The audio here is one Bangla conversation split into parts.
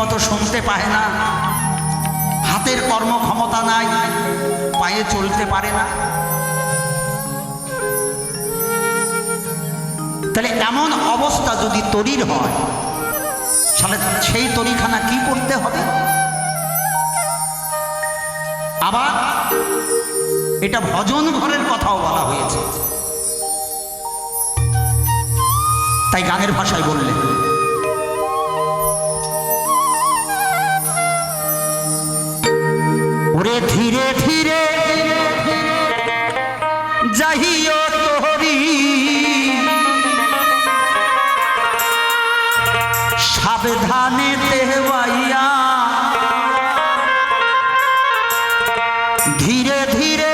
মতো শুনতে পায় না। হাতের কর্মক্ষমতা নাই, পায়ে চলতে পারে না। তাহলে এমন অবস্থা যদি তরির হয়, তাহলে সেই তরিখানা কি করতে হবে? আবার এটা ভজন ঘরের কথাও বলা হয়েছে। তাই গানের ভাষায় বললেন ওরে ধীরে ধীরে যাহিও তোহরি সাবধানে দেওয়াইয়া ধীরে ধীরে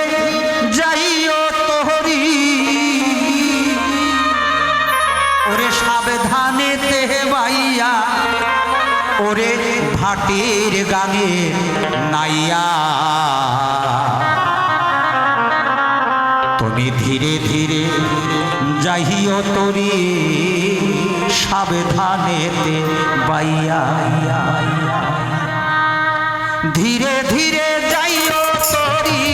যাইও তোহরি ওরে সাবধানে দেওয়াইয়া ওরে ভাটির গাঙে নাইয়া তুমি ধীরে ধীরে যাইও তরি সাবধানেতে বাইয়া ধীরে ধীরে যাইও তরি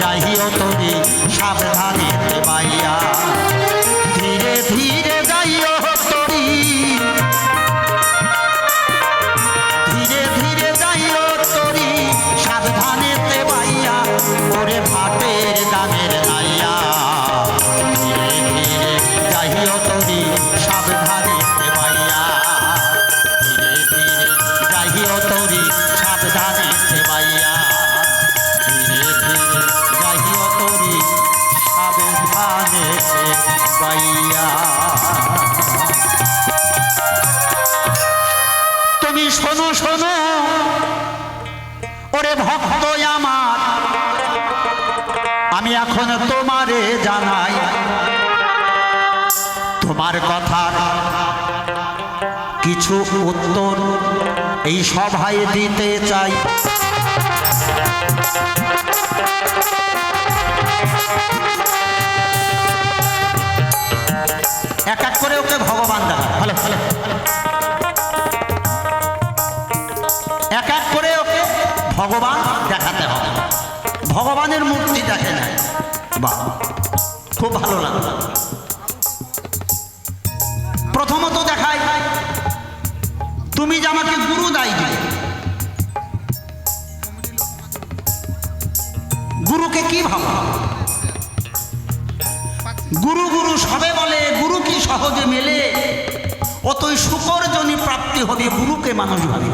যাইও তরি সাবধানে। ভক্ত আমার। আমি এখন তোমারে জানাই। তোমার কথার কিছু উত্তর এই সভায় দিতে চাই। এক এক করে ওকে ভগবান দেখা ভালো ভালো এক এক ভগবানের মূর্তি দেখে নেয় বাহ, খুব ভালো লাগল। প্রথমত দেখায় তুমি যে আমাকে গুরু দায়ী দিলে, গুরুকে কি ভাবো? গুরু গুরু সবে বলে, গুরু কি সহজে মেলে? অতই সুকরজনী প্রাপ্তি হবে, গুরুকে মানুষ ভাবে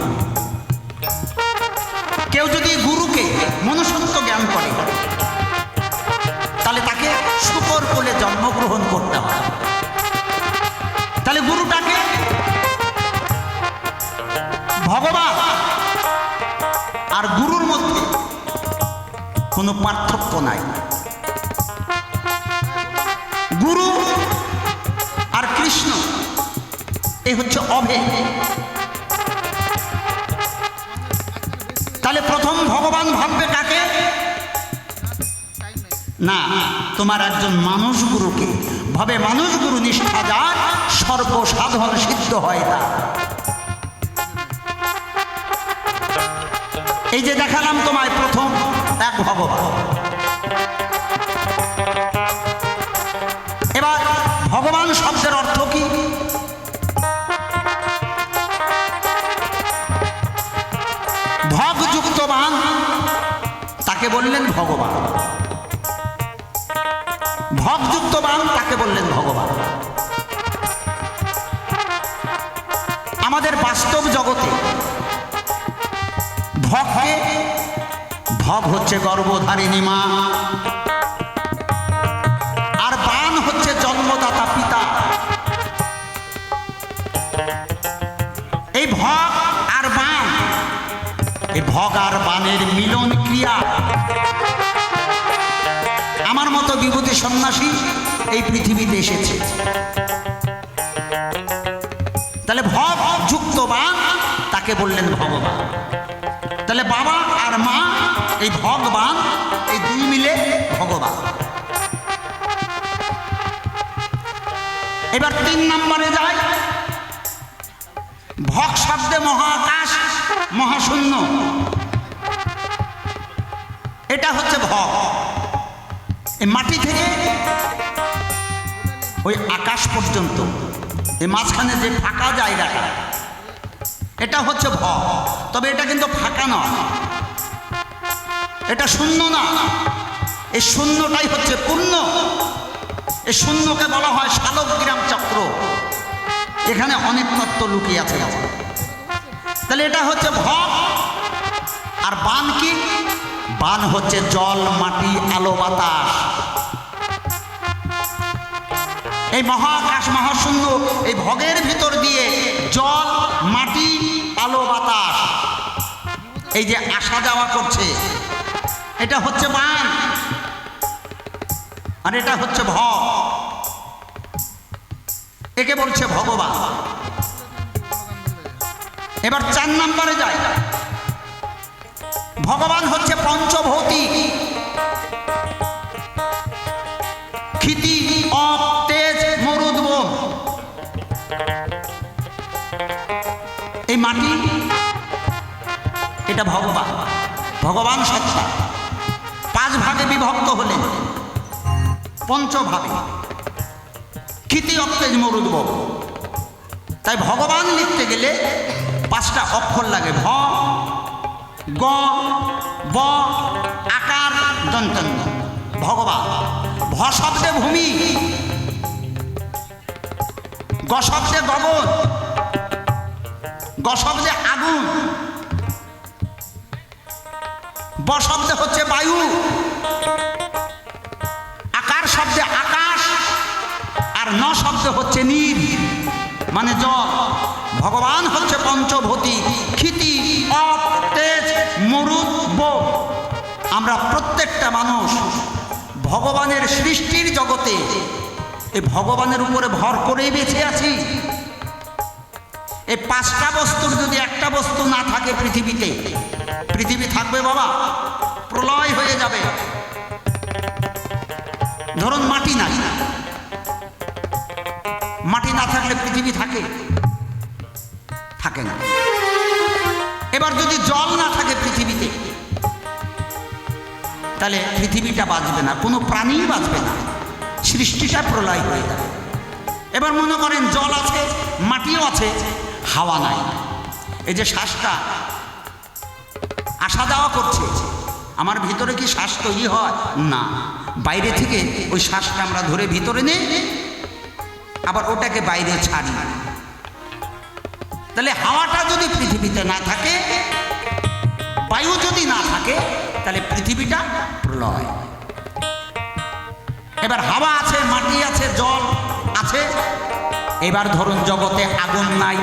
কেউ যদি গুরুকে মনুষ্যত্ব জ্ঞান করে। তাহলে তাকে শুকর কোলে জন্মগ্রহণ করতে হয় তাহলে গুরুটাকে ভগবান আর গুরুর মধ্যে কোনো পার্থক্য নাই। গুরু আর কৃষ্ণ এই হচ্ছে অভেদ। তাহলে প্রথম ভগবান ভাববে কাকে? না, তোমার একজন মানুষ গুরুকে। ভাবে মানুষ গুরু নিষ্ঠা যার সর্বসাধন সিদ্ধ হয় না এই যে দেখালাম তোমায় প্রথম এক ভগবান। এবার ভগবান শব্দের অর্থ তাকে বললেন ভগবান। ভগযুক্ত বান তাকে বললেন ভগবান। আমাদের বাস্তব জগতে ভগকে ভগ হচ্ছে গর্বধারিণী মা। এই ভগ আর বানের মিলন ক্রিয়া। আমার মতো বিভূতি সন্ন্যাসী এই পৃথিবীতে এসেছে। তাহলে ভগ যুক্ত বান তাকে বললেন ভগবান। তাহলে বাবা আর মা, এই ভগবান, এই দুই মিলে ভগবান। এবার তিন নম্বরে যায়। ভগ শব্দে মহাকাশ মহাশূন্য। এটা হচ্ছে ভগ এই মাটি থেকে ওই আকাশ পর্যন্ত, এই মাঝখানে যে ফাঁকা জায়গাটা এটা হচ্ছে ভ তবে এটা কিন্তু ফাঁকা নয়। এটা শূন্য না। এই শূন্যটাই হচ্ছে পূর্ণ। এই শূন্যকে বলা হয় শালগ্রাম চক্র। এখানে অনেক তত্ত্ব লুকিয়ে আছে। তাহলে এটা হচ্ছে ভব। আর বান কি? বান হচ্ছে জল, মাটি, আলো, বাতাস। এই মহাকাশ মহাশূন্য, এই ভগের ভিতর দিয়ে জল, মাটি, আলো, বাতাস। এই যে আসা যাওয়া করছে, এটা হচ্ছে বান। আর এটা হচ্ছে ভগ একে বলছে ভগবান। এবার চার নম্বরে যায় ভগবান হচ্ছে পঞ্চভৌতিক। ক্ষিতি, অপ, তেজ মরুদ্বম এই মাটি, এটা ভগবান। ভগবান সত্তা। পাঁচ ভাগে বিভক্ত হলেন পঞ্চভাবে ক্ষিতি অপ্তেজ মরুদ্বম তাই ভগবান লিখতে গেলে পাঁচটা অক্ষর লাগে, ভ, গ, ব, আকার, দন্তন্য। ভগবান। ভ শব্দে ভূমি। গ শব্দে গগন। গ শব্দে আগুন। ব শব্দে হচ্ছে বায়ু। আকার শব্দে আকাশ। আর ন শব্দ হচ্ছে নীল মানে জল। ভগবান হচ্ছে পঞ্চভূতি, ক্ষিতি, অপ, তেজ, মরুদ আমরা প্রত্যেকটা মানুষ ভগবানের সৃষ্টির জগতে এই ভগবানের উপরে ভর করেই বেঁচে আছি। এই পাঁচটা বস্তুর যদি একটা বস্তু না থাকে পৃথিবীতে, পৃথিবী থাকবে বাবা, প্রলয় হয়ে যাবে। ধরুন মাটি নাই। মাটি না থাকলে পৃথিবী থাকে। থাকে না। এবার যদি জল না থাকে পৃথিবীতে, তাহলে পৃথিবীটা বাঁচবে না, কোনো প্রাণীই বাঁচবে না, সৃষ্টিটা প্রলয় হয়ে যাবে। এবার মনে করেন জল আছে, মাটিও আছে, হাওয়া নাই। এই যে শ্বাসটা, আসা যাওয়া করছে, আমার ভিতরে কি শ্বাস তৈরি হয়? না। বাইরে থেকে ওই শ্বাসটা আমরা ধরে ভিতরে নেই, আবার ওটাকে বাইরে ছাড়ি। তাহলে হাওয়াটা যদি পৃথিবীতে না থাকে, বায়ু যদি না থাকে, তাহলে পৃথিবীটা প্রলয়। এবার হাওয়া আছে, মাটি আছে, জল আছে, এবার ধরুন জগতে আগুন নাই,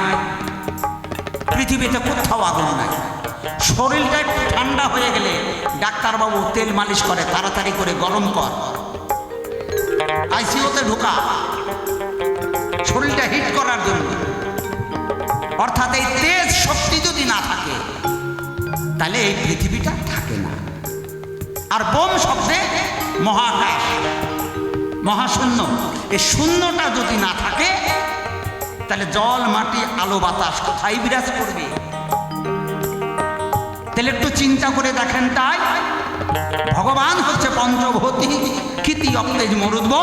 পৃথিবীতে কোথাও আগুন নাই। শরীরটা একটু ঠান্ডা হয়ে গেলে ডাক্তারবাবু তেল মালিশ করে, তাড়াতাড়ি করে গরম কর। আইসিওতে ঢোকা। অর্থাৎ এই তেজ শক্তি যদি না থাকে, তাহলে এই পৃথিবীটা থাকে না। আর বোম শব্দে মহাকাশ, মহাশূন্য, এই শূন্যটা যদি না থাকে, তাহলে জল, মাটি, আলো, বাতাস কোথায় বিরাজ করবে? তাহলে একটু চিন্তা করে দেখেন তাই। ভগবান হচ্ছে পঞ্চভূতি, ক্ষিতি অপ্তেজ মরুদ্ব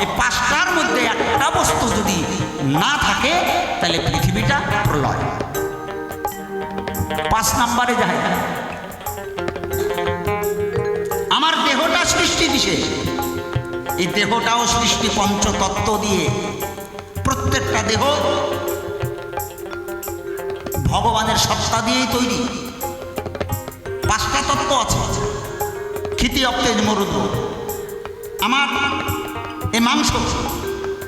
এই পাঁচটার মধ্যে একটা বস্তু যদি না থাকে, তাহলে পৃথিবীটা প্রলয়। পাঁচ নাম্বারে যায় আমার দেহটা সৃষ্টি দিছে। এই দেহটাও সৃষ্টি পঞ্চতত্ত্ব দিয়ে। প্রত্যেকটা দেহ ভগবানের সত্তা দিয়েই তৈরি। পাঁচটা তত্ত্ব আছে। খিতি অপ্তেজ মরুদ। আমার এই মাংস,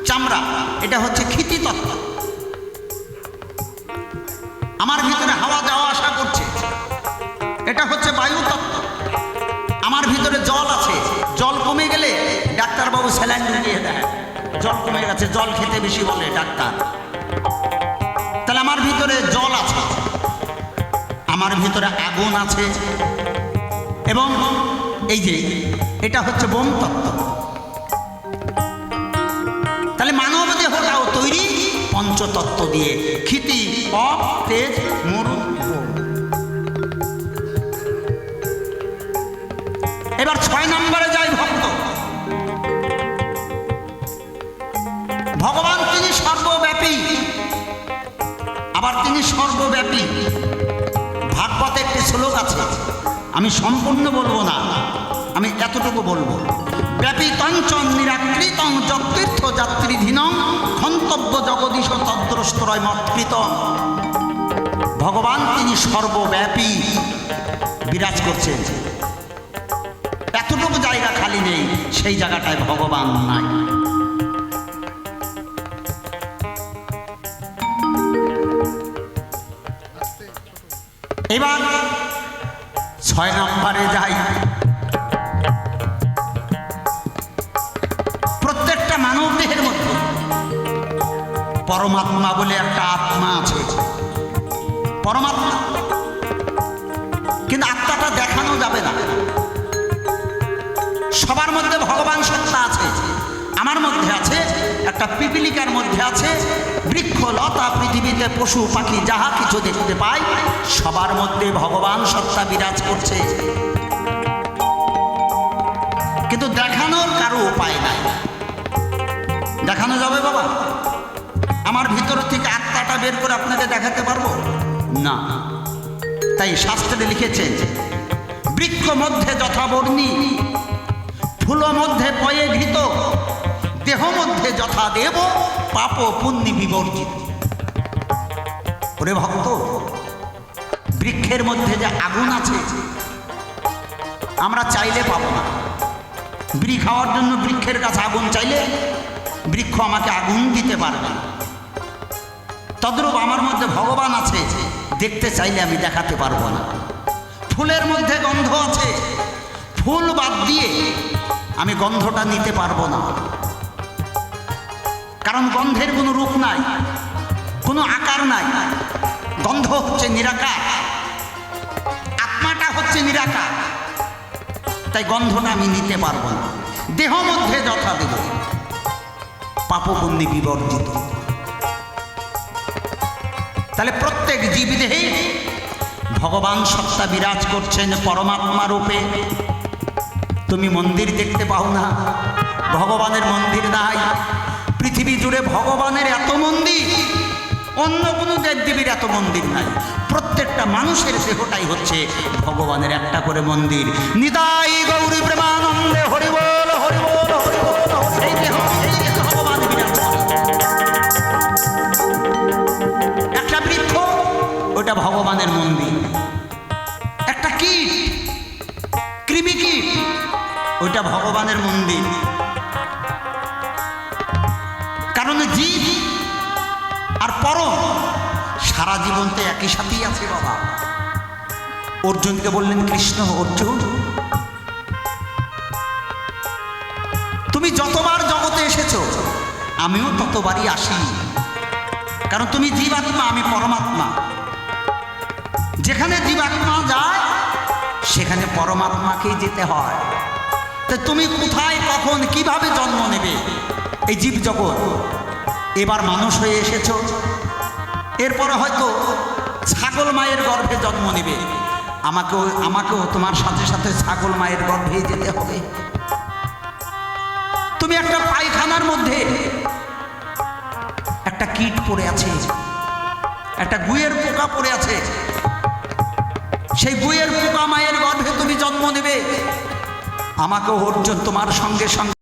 চামড়া, এটা হচ্ছে ক্ষিতি তত্ত্ব। আমার ভিতরে হাওয়া যাওয়া আসা করছে। এটা হচ্ছে বায়ু তত্ত্ব। আমার ভিতরে জল আছে। জল কমে গেলে ডাক্তারবাবু স্যালাইন ঢুকিয়ে দেয়। জল কমে গেছে, জল খেতে বেশি বলে ডাক্তার। তাহলে আমার ভিতরে জল আছে। আমার ভিতরে আগুন আছে। এবং এই যে, এটা হচ্ছে বোম তত্ত্ব। তাহলে মানব দেহটাও তৈরি পঞ্চতত্ত্ব দিয়ে। ক্ষিতি অপ তেজ মরুদ বোম। এবার ছয় নম্বরে যায় ভক্ত। ভগবান তিনি সর্বব্যাপী। আবার তিনি সর্বব্যাপী। ভাগবতে একটি শ্লোক আছে। আমি সম্পূর্ণ বলব না। আমি এতটুকু বলব। ব্যাপী তঞ্চন নিরাকৃতং যতীর্থ যাত্রীধীনং ক্ষন্তব্য জগদীশ তদ্রষ্টরয় মৎকৃত। ভগবান তিনি সর্বব্যাপী বিরাজ করছেন। এতটুকু জায়গা খালি নেই, সেই জায়গাটায় ভগবান নাই। এবার ছয় নম্বরে যাই। প্রত্যেকটা মানব দেহের মধ্যে পরমাত্মা বলে একটা আত্মা আছে। পরমাত্মা। কিন্তু আত্মাটা দেখানো যাবে না। সবার মধ্যে ভগবান সত্তা আছে। আমার মধ্যে আছে, একটা পিপিলিকার মধ্যে আছে, বৃক্ষ, লতা, পৃথিবীতে পশু, পাখি, যাহা কিছু দেখতে পাই, সবার মধ্যে ভগবান সত্তা বিরাজ করছে। কিন্তু দেখানোর কারও উপায় নাই। দেখানো যাবে বাবা? আমার ভিতর থেকে আত্মাটা বের করে আপনাকে দেখাতে পারব? না। তাই শাস্ত্রে লিখেছে, বৃক্ষ মধ্যে যথাবর্ণী, ফুল মধ্যে পয়ে ঘৃত দেহ মধ্যে যথা দেব, পাপ পুণ্য বিবর্জিত। ওরে ভক্ত, বৃক্ষের মধ্যে যে আগুন আছে, আমরা চাইলে পাবো না। বিড়ি খাওয়ার জন্য বৃক্ষের কাছে আগুন চাইলে বৃক্ষ আমাকে আগুন দিতে পারবে না। তদ্রূপ আমার মধ্যে ভগবান আছে, দেখতে চাইলে আমি দেখাতে পারব না। ফুলের মধ্যে গন্ধ আছে, ফুল বাদ দিয়ে আমি গন্ধটা নিতে পারব না। কারণ গন্ধের কোনো রূপ নাই, কোনো আকার নাই। গন্ধ হচ্ছে নিরাকার, আত্মাটা হচ্ছে নিরাকার। তাই গন্ধটা আমি নিতে পারব না। দেহ মধ্যে যথা দেব পাপপুণ্যি বিবর্জিত। তাহলে প্রত্যেক জীবদেহে ভগবান সত্তা বিরাজ করছেন পরমাত্মা রূপে। তুমি মন্দির দেখতে পাও না, ভগবানের মন্দির নাই। পৃথিবী জুড়ে ভগবানের এত মন্দির, অন্য কোনো দেবদেবীর এত মন্দির নাই। প্রত্যেকটা মানুষের দেহটাই হচ্ছে ভগবানের একটা করে মন্দির। নিতাই গৌরী প্রেমানন্দে হরিবল হরিবল একটা বৃক্ষ, ওটা ভগবানের মন্দির। একটা কীট কৃমি কীট ওইটা ভগবানের মন্দির। পরম সারা জীবন তো একই সাথেই আছে বাবা। অর্জুনকে বললেন, কৃষ্ণ, অর্জুন, তুমি যতবার জগতে এসেছ, আমিও ততবারই আসি। কারণ তুমি জীবাত্মা, আমি পরমাত্মা। যেখানে জীবাত্মা যায়, সেখানে পরমাত্মাকেই যেতে হয়। তা তুমি কোথায়, কখন, কীভাবে জন্ম নেবে? এই জীব জগৎ এবার মানুষ হয়ে এসেছ এরপরে হয়তো ছাগল মায়ের গর্ভে জন্ম নেবে। আমাকেও আমাকেও তোমার সাথে সাথে ছাগল মায়ের গর্ভে যেতে হবে। তুমি একটা পায়খানার মধ্যে একটা কীট পড়ে আছে, একটা গুয়ের পোকা পড়ে আছে। সেই গুয়ের পোকা মায়ের গর্ভে তুমি জন্ম নেবে। আমাকেও অর্জুন তোমার সঙ্গে সঙ্গে